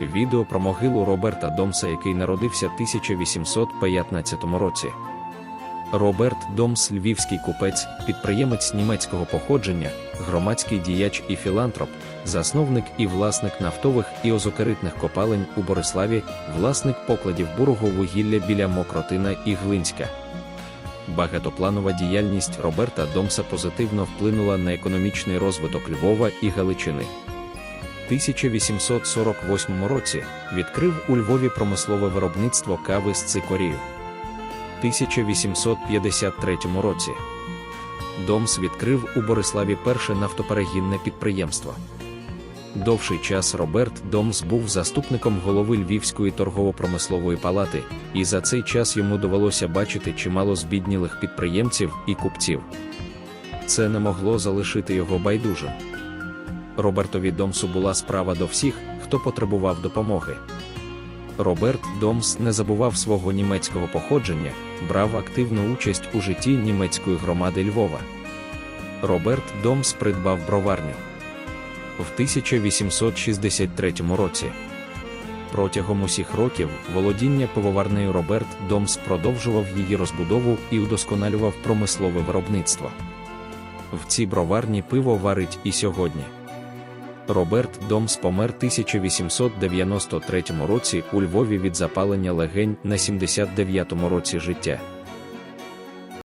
Відео про могилу Роберта Домса, який народився 1815 році. Роберт Домс львівський купець, підприємець німецького походження, громадський діяч і філантроп, засновник і власник нафтових і озокеритних копалень у Бориславі, власник покладів бурого вугілля біля Мокротина і Глинська. Багатопланова діяльність Роберта Домса позитивно вплинула на економічний розвиток Львова і Галичини. 1848 році відкрив у Львові промислове виробництво кави з цикорію. 1853 році Домс відкрив у Бориславі перше нафтоперегінне підприємство. Довший час Роберт Домс був заступником голови Львівської торгово-промислової палати, і за цей час йому довелося бачити чимало збіднілих підприємців і купців. Це не могло залишити його байдужим. Робертові Домсу була справа до всіх, хто потребував допомоги. Роберт Домс не забував свого німецького походження, брав активну участь у житті німецької громади Львова. Роберт Домс придбав броварню в 1863 році. Протягом усіх років володіння пивоварнею Роберт Домс продовжував її розбудову і удосконалював промислове виробництво. В цій броварні пиво варить і сьогодні. Роберт Домс помер 1893 році у Львові від запалення легень на 79-му році життя.